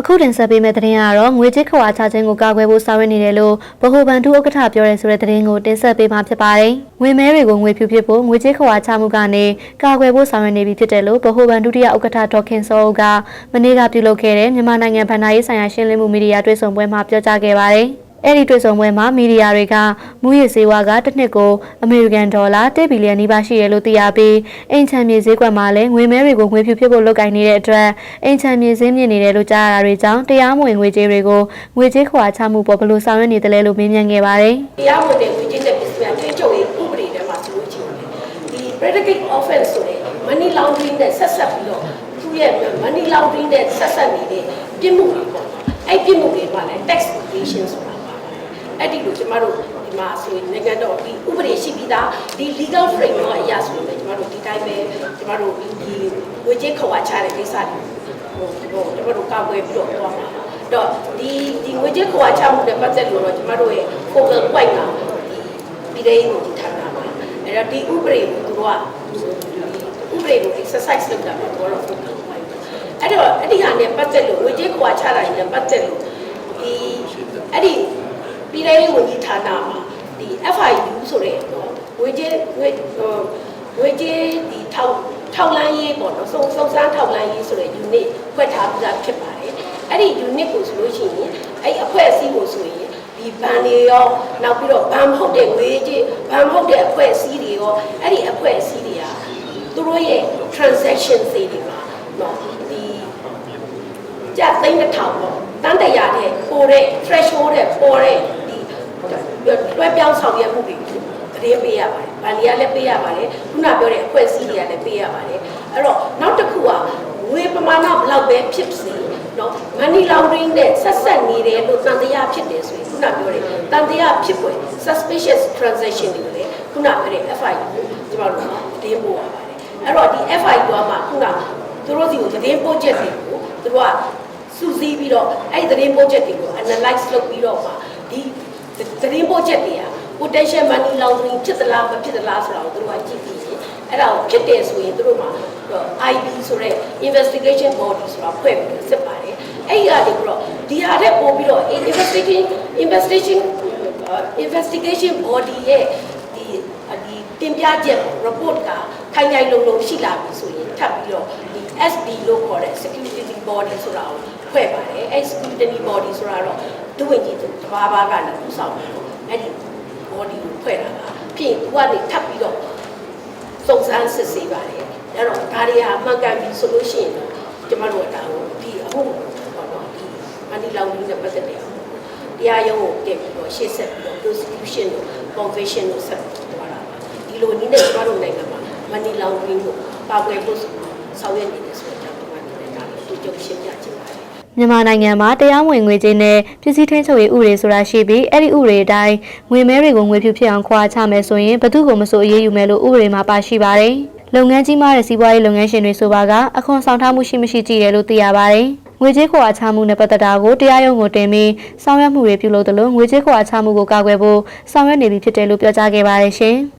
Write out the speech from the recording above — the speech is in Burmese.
အခုတင်ဆက်ပေးမယ့်သတင်းကတော့ငွေကြေးခွာချခြင်းကိုကာကွယ်ဖို့ဆောင်ရွက်နေတယ်လို့ဗဟိုဘဏ်ဒုဥက္ကဋ္ဌပြောတဲ့ဆိုတဲ့သတင်းကိုတင်ဆက်ပေးမှာဖြစ်ပါတယ်။ငွေမဲတွေကိုငွေဖြူဖြစ်ဖို့ငွေကြေးခွာချမှုကနေကာကွယ်ဖို့ဆောင်ရွက်နေပြီဖြစ်တယ်လို့ဗဟိုဘဏ်ဒုတိယဥက္ကဋ္ဌဒေါက်ခင်စောဦးကမနေ့ကပြုလုပ်ခဲ့တဲ့မြန်မာနိုင်ငံဗဏ္ဍာရေးဆိုင်ရာရှင်းလင်းမှုမီဒီယာတွေ့ဆုံပွဲမှာပြောကြားခဲ့ပါတယ်။ အဲ့ဒီတွေ့ဆုံပွဲမှာမီဒီယာတွေကမူရစ်ဈေးဝါကတစ်နှစ်ကိုအမေရိကန်ဒေါ်လာ1ဘီလီယံနီးပါးရှိရလို့သိရပြီးအိမ်ချမ်းမြေဈေးကွက်မှာလည်းငွေမဲတွေကိုငွေဖြူဖြစ်ဖို့လုပ်ကိုင်နေတဲ့အတွက်အိမ်ချမ်းမြေဈေးမြင့်နေတယ်လို့ကြားရတာတွေကြောင့်တရားမဝင်ငွေကြေးတွေကိုငွေကြေးခွာချမှုပေါ်ဘယ်လိုဆောင်ရွက်နေတယ်လဲလို့မေးမြန်းခဲ့ပါတယ်။တရားဝင်တဲ့ငွေကြေးတဲ့ပစ္စည်းအထင်းချုပ်ရေးဥပဒေထဲမှာဆိုလို့ရှိရင်ဒီ predicate offense ဆိုတဲ့ money laundering နဲ့ဆက်ဆက်ပြီးတော့သူရဲ့ money laundering နဲ့ဆက်ဆက်နေတဲ့ပြစ်မှုတွေပေါ့နော်အဲ့ပြစ်မှုတွေမှာလည်း tax evasion ဆိုတာပါပါတယ် အဲ့ဒီလိုကျမတို့ဒီမှာဆိုရင် နိုင်ငံတော်ဒီဥပဒေရှိပြီးသားဒီ legal framework အရာဆိုရင်ကျမတို့ဒီတိုင်းပဲကျမတို့ဒီငွေကြေးခွာချတဲ့ကိစ္စတွေဟိုဟိုကျမတို့ကောက်ွယ်ပြီးတော့ပြောမှာပါတော့ဒီဒီငွေကြေးခွာချမှုနဲ့ပတ်သက်လို့တော့ကျမတို့ရဲ့ focal point ကဒီပြည်ထောင်စုဌာနပါအဲ့တော့ဒီဥပဒေကိုသူကဥပဒေကို exercise လုပ်တာတော့သူကတော့ focal point အဲ့တော့အဲ့ဒီဟာနဲ့ပတ်သက်လို့ငွေကြေးခွာချတာနဲ့ပတ်သက်လို့ဒီအဲ့ဒီ ပြည်ထောင်စုဝန်ကြီးဌာနမှာဒီ FIU ဆိုတဲ့ငွေကြေးငွေငွေကြေးဒီထောက်ထောက်လန်းရေးပေါ့နော်စုံစုံစမ်းထောက်လန်းရေးဆိုတဲ့ unit ဖွဲ့ထားပြီးသားဖြစ်ပါတယ်အဲ့ဒီ unit ကိုဆိုလို့ရှိရင်အဲ့အဖွဲ့အစည်းကိုဆိုရင်ဒီဘဏ်တွေရောနောက်ပြီးတော့ဘဏ်မဟုတ်တဲ့ငွေကြေးဘဏ်မဟုတ်တဲ့အဖွဲ့အစည်းတွေရောအဲ့ဒီအဖွဲ့အစည်းတွေကသူတို့ရဲ့ transaction တွေတွေမှာနော်ဒီကြက်သိန်းတစ်ထောင်ပေါ့တန်းတရာတဲ့ပိုတဲ့ threshold တဲ့ပေါ်တဲ့ ဒီလွှဲပြောင်းဆောင်ရွက်မှုတွေကိုသတင်းပေးရပါတယ်။ဗန်ဒီကလည်းပေးရပါတယ်။ခုနပြောတဲ့အဖွဲ့အစည်းတွေကလည်းပေးရပါတယ်။အဲ့တော့နောက်တစ်ခုကငွေပမာဏဘယ်လောက်ပဲဖြစ်စေနော် money laundering နဲ့ဆက်ဆက်နေတယ်လို့တန်တရားဖြစ်တယ်ဆိုရင်ခုနပြောတဲ့တန်တရားဖြစ်ပွဲ suspicious transaction တွေလည်းခုနပြောတဲ့ FI ကိုကျမတို့သတင်းပို့ရပါတယ်။အဲ့တော့ဒီ FI ကမှခုနသူတို့စီကိုသတင်းပို့ချက်တွေကိုသူတို့ကစူးစီးပြီးတော့အဲ့ဒီသတင်းပို့ချက်တွေကို analyze လုပ်ပြီးတော့မှဒီ သတင်းပို့ချက်တွေက potential money laundering ဖြစ်သလားမဖြစ်သလားဆိုတာကိုသူတို့ကကြည့်ပြီးရင်အဲ့ဒါကိုဖြစ်တယ်ဆိုရင်သူတို့မှာ IB ဆိုတဲ့ investigation body ဆိုတာဖွဲ့ပြီးတော့စစ်ပါတယ်အဲ့ဒီကနေပြီးတော့ဒီဟာတဲ့ပို့ပြီးတော့ investigation investigation investigation body ရဲ့ဒီဒီတင်ပြချက် report ကခိုင်ခိုင်လုံလုံရှိလာပြီဆိုရင်ထပ်ပြီးတော့ဒီ SB လို့ခေါ်တဲ့ security body ဆိုတာကိုဖွဲ့ပါတယ်အဲ့ security body ဆိုတာတော့ ဒုဝန်ကြီးတဘာဘာကလည်းဥဆောင်တယ်အဲ့ဒီ body ကိုဖွဲ့တာပါဖြစ်ရင်သူကနေထပ်ပြီးတော့စုံစမ်းစစ်ဆေးပါတယ်အဲ့တော့ဒါတွေဟာမှန်ကန်ပြီဆိုလို့ရှိရင်တော့ကျမတို့ကဒါကိုဒီအမှုပေါ့နော်ဒီမန္တလောင်ကြီးနဲ့ပတ်သက်တဲ့အမှုတရားရုံးကိုတင်ပြီးတော့ရှေ့ဆက်ပြီးတော့ prosecution ကို conviction ကိုဆက်သွားတာပါဒီလိုနည်းနဲ့ကျမတို့နိုင်ငံမှာမန္တလောင်ကြီးကိုပါကွယ်ဖို့ဆောင်ရွက်နေတယ်ဆိုတော့ကျွန်တော်တို့ကဒါကိုသူကြုံရှင်းပြချင်ပါတယ် မြန်မာနိုင်ငံမှာတရားဝင်ငွေကြေးနဲ့ပစ္စည်းထင်းချုပ်ရေးဥပဒေဆိုတာရှိပြီးအဲ့ဒီဥပဒေအတိုင်းငွေမဲတွေကိုငွေဖြူဖြစ်အောင်ခွာချမယ်ဆိုရင်ဘယ်သူမှမဆိုအရေးယူမယ်လို့ဥပဒေမှာပါရှိပါတယ်။လုပ်ငန်းကြီးမားတဲ့စီးပွားရေးလုပ်ငန်းရှင်တွေဆိုပါကအခွန်ဆောင်ထားမှုရှိမရှိကြည့်တယ်လို့သိရပါတယ်။ငွေကြေးခွာချမှုနဲ့ပတ်သက်တာကိုတရားရုံးကိုတင်ပြီးဆောင်ရွက်မှုတွေပြုလုပ်တယ်လို့ငွေကြေးခွာချမှုကိုကာကွယ်ဖို့ဆောင်ရွက်နေပြီဖြစ်တယ်လို့ပြောကြားခဲ့ပါတယ်ရှင်။